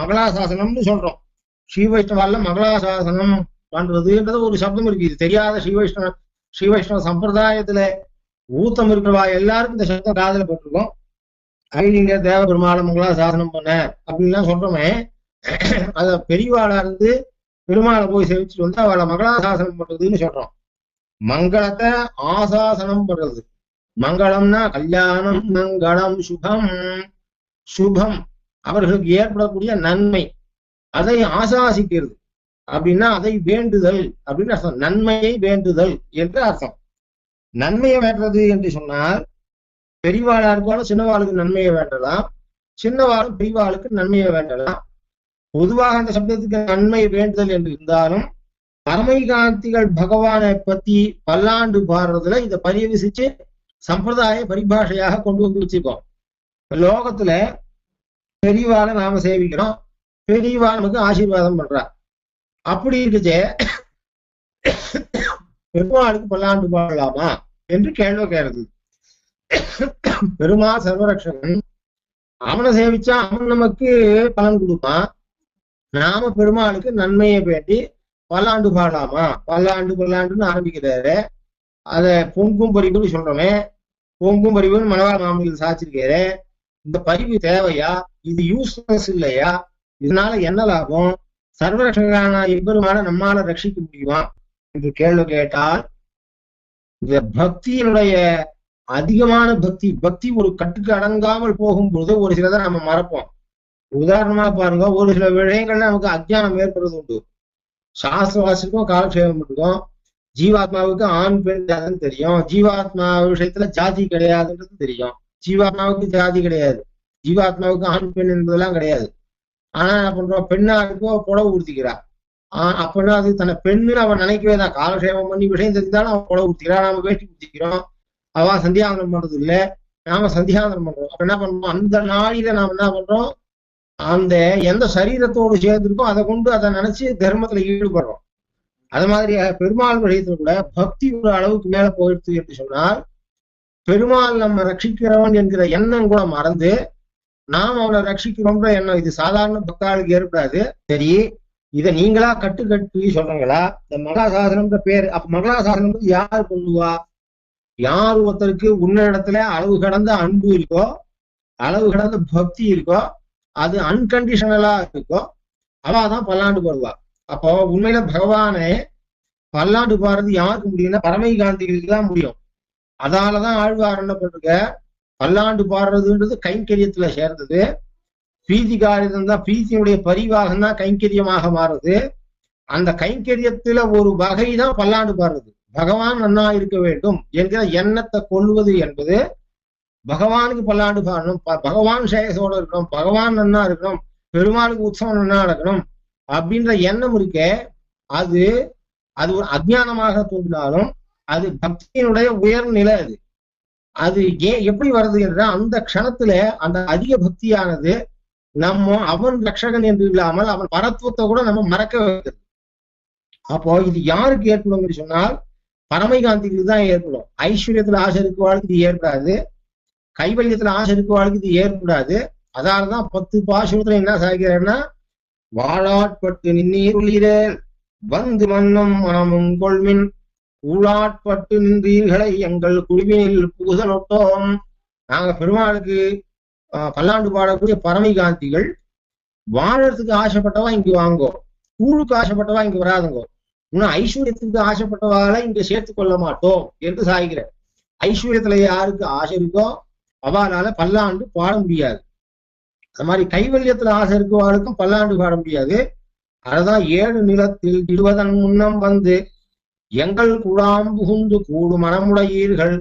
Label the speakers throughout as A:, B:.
A: மகளாசாசனம்னு சொல்றோம். ஸ்ரீ வைஷ்ணவால மங்களாசாசனம் பண்றதுன்றது ஒரு சப்தம் இருக்கு. இது தெரியாத ஸ்ரீ வைஷ்ணவ ஸ்ரீ வைஷ்ணவ சம்பிரதாயத்துல ஊத்தம் இருக்கிறவா எல்லாருக்கும் இந்த சப்தம் காதல பட்டிருக்கோம். நீங்க தேவ மகலா சாசனம் பண்ண அப்படின்லாம் சொல்றோமே. அத பெரியவாளா இருந்து பெருமாளை போய் சேவிச்சுட்டு வந்து அவளை மங்களாசாசனம் பண்றதுன்னு சொல்றோம். மங்களத்தை ஆசாசனம் பண்றது. மங்களம்னா கல்யாணம் மங்களம் சுபம். சுபம் அவர்களுக்கு ஏற்படக்கூடிய நன்மை. அதை ஆசாசிக்கிறது. அப்படின்னா அதை வேண்டுதல் அப்படின்னு அர்த்தம். நன்மையை வேண்டுதல் என்று அர்த்தம். நன்மையை வேண்டது என்று சொன்னால் பெரியவாளா இருக்காலும் சின்னவாளுக்கு நன்மையை வேண்டலாம். சின்னவாளும் பெரியவாளுக்கு நன்மையை வேண்டலாம். பொதுவாக அந்த சப்தத்துக்கு நன்மை வேண்டுதல் என்று இருந்தாலும் பரமைகாந்திகள் பகவானை பத்தி பல்லாண்டு பாடுறதுல இதை பரிவசிச்சு சம்பிரதாய பரிபாஷையாக கொண்டு வந்து வச்சுக்கோம் லோகத்துல பெரியவாளை நாம சேவிக்கிறோம் பெரியவா நமக்கு ஆசீர்வாதம் பண்றார். அப்படி இருக்குச்சே பெருமாளுக்கு பல்லாண்டு பாடலாமா என்று கேள்வி கேட்குது பெருமாள் சர்வரக்ஷகன் அவனை சேவிச்சா அவன் நமக்கு பலன் கொடுப்பான். நாம பெருமாளுக்கு நன்மையை வேண்டி பல்லாண்டு பாடலாமா? பல்லாண்டு பல்லாண்டுன்னு ஆரம்பிக்கிறாரு. அத பொங்கும் பறிவுன்னு சொல்றோமே. பொங்கும் பறிவுன்னு மனவாள மாமனிகள் சாச்சிருக்காரு இந்த பதிவு தேவையா? இது யூஸ்லெஸ் இல்லையா? இதனால என்ன லாபம்? சர்வரட்சகரான எம்பெருமான நம்மால ரட்சிக்க முடியுமா? என்று கேள்வி கேட்டால் இந்த பக்தியினுடைய அதிகமான பக்தி பக்தி ஒரு கட்டுக்கு அடங்காமல் போகும்போது ஒரு சிலதை நம்ம மறப்போம். உதாரணமா பாருங்க ஒரு சில விஷயங்கள்ல நமக்கு அஜ்ஞானம் ஏற்படுறது உண்டு. சாஸ்திர வாசிக்கும் காலக்ஷேபம் இருக்கும். ஜீவாத்மாவுக்கு ஆண் பெண் தெரியும். ஜீவாத்மா விஷயத்துல ஜாதி கிடையாதுன்றது தெரியும். ஜீவாத்மாவுக்கு ஜாதி கிடையாது. ஜீவாத்மாவுக்கு ஆண் பெண் என்பதெல்லாம் கிடையாது. ஆனா என்ன பண்றோம்? பெண்ணா இருக்கோ புடவை உடுத்திக்கிறா. ஆஹ் அப்படின்னா அது தன்னை பெண்ணுன்னு அவன் நினைக்கவே தான். காலக்ஷேபம் பண்ணி விஷயம் தெரிஞ்சாலும் அவன் புடவை உடுத்திக்கிறா. நாம வேட்டி உடுத்திக்கிறோம் அவ சந்தியாவனம் பண்றது இல்ல நாம சந்தியாவனம் பண்றோம். அப்ப என்ன பண்றோம்? அந்த நாளில நாம என்ன பண்றோம்? அந்த எந்த சரீரத்தோடு சேர்ந்திருக்கோ அதை கொண்டு அதை நினைச்சு தர்மத்துல ஈடுபடுறோம். அது மாதிரி பெருமாள் விஷயத்துல கூட பக்தி ஒரு அளவுக்கு மேல போயிடுச்சு என்று சொன்னால் பெருமாள் நம்ம ரட்சிக்கிறவன் என்கிற எண்ணம் கூட மறந்து நாம் அவனை ரட்சிக்கிறோம்ன்ற எண்ணம். இது சாதாரண பக்தாளுக்கு ஏற்படாது. சரி இதை நீங்களா கட்டு சொல்றீங்களா? இந்த மகளாசாசனம்ன்ற பேர் அப்ப மகளாசாசனம் யார் பண்ணுவா? யார் ஒருத்தருக்கு உன்னிடத்துல அளவு கடந்த அன்பு இருக்கோ அளவு கடந்த பக்தி இருக்கோ அது அன்கண்டிஷனலா இருக்கோ அவாதான் பல்லாண்டு போடுவா. அப்போ உண்மையில பகவானே பல்லாண்டு பாடுறது யாருக்கு முடியும்னா பரமை காந்திகளுக்கு தான் முடியும். அதாலதான் ஆழ்வார் என்ன பண்ருக்க பல்லாண்டு பாடுறதுன்றது கைங்கரியத்துல சேர்ந்தது. பிரீதிகாரியம் தான் பீதியினுடைய பரிவாகம் தான் கைங்கரியமாக மாறுது. அந்த கைங்கரியத்துல ஒரு வகை தான் பல்லாண்டு பாடுறது. பகவான் நன்னா இருக்க வேண்டும் என்கிற எண்ணத்தை கொள்வது என்பது பகவானுக்கு பல்லாண்டு பாடணும். பகவான் சேகசோட இருக்கணும். பகவான் நன்னா இருக்கணும். பெருமாளுக்கு உற்சவம் நன்னா நடக்கணும் அப்படின்ற எண்ணம் இருக்கே அது அது ஒரு அஜ்ஞானமாக தோன்றினாலும் அது பக்தியினுடைய உயர்நிலை அது. அது ஏன் எப்படி வருது என்றால் அந்த க்ஷணத்துல அந்த அதிக பக்தியானது நம்ம அவன் ரட்சகன் என்று இல்லாமல் அவன் பரத்துவத்தை கூட நம்ம மறக்க வைக்கிறது அப்போ இது யாருக்கு ஏற்படும் சொன்னால் பரமைகாந்திக்கு தான் ஏற்படும். ஐஸ்வர்யத்துல ஆசை இருக்குவாளுக்கு இது ஏற்படாது. கைவல்யத்துல ஆசை இருக்குவாளுக்கு இது ஏற்படாது அதாலதான் பத்து பாசுரத்துல என்ன சாய்க்கிறேன்னா வாழாட்பட்டு நின்னீர் உள்ளீரேல் வந்து மன்னம் மனமும் கொள்மின் ஊழாட்பட்டு நின்றீர்களை எங்கள் குழுவினில் புகுதலொட்டோம் நாங்க பெருமாளுக்கு பல்லாண்டு பாடக்கூடிய பரமைகாந்திகள் வாழறதுக்கு ஆசைப்பட்டவா இங்க வாங்கோ கூழுக்கு ஆசைப்பட்டவா இங்க வராதுங்கோ இன்னும் ஐஸ்வர்யத்துக்கு ஆசைப்பட்டவால இங்க சேர்த்து கொள்ள மாட்டோம் என்று சாய்கிறேன் ஐஸ்வர்யத்துல யாருக்கு ஆசை இருக்கோ அவளால பல்லாண்டு பாட முடியாது. அது மாதிரி கைவல்யத்துல ஆசை இருக்கவாளுக்கும் பல்லாண்டு பாட முடியாது. அதான் ஏழு நிலத்தில் இருபதன் முன்னம் வந்து எங்கள் குழாம் புகுந்து கூடு மனமுடையீர்கள்.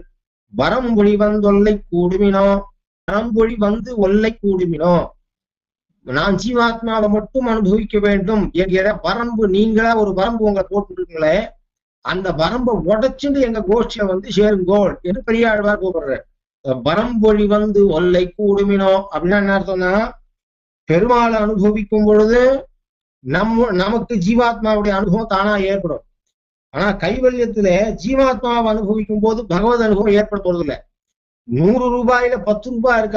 A: வரம்பொழி வந்தொல்லை கூடுமினோ? வரம்பொழி வந்து ஒல்லை கூடுமினோ? நான் ஜீவாத்மாவை மட்டும் அனுபவிக்க வேண்டும் என்கிற வரம்பு நீங்களா ஒரு வரம்பு உங்களை போட்டுருக்கீங்களே? அந்த வரம்பை உடைச்சுட்டு எங்க கோஷ்டிய வந்து சேருங்கோள் என்று பெரியாழ்வார் கூப்பிடுற வரம்பொழி வந்து ஒல்லை கூடுமினோ? அப்படின்னா என்ன அர்த்தம்னா பெருமாளை அனுபவிக்கும் பொழுது நம்ம நமக்கு ஜீவாத்மாவுடைய அனுபவம் தானா ஏற்படும். ஆனா கைவல்யத்துல ஜீவாத்மாவை அனுபவிக்கும் போது பகவத் அனுபவம் ஏற்பட போறது இல்லை நூறு ரூபாயில பத்து ரூபாய் இருக்க?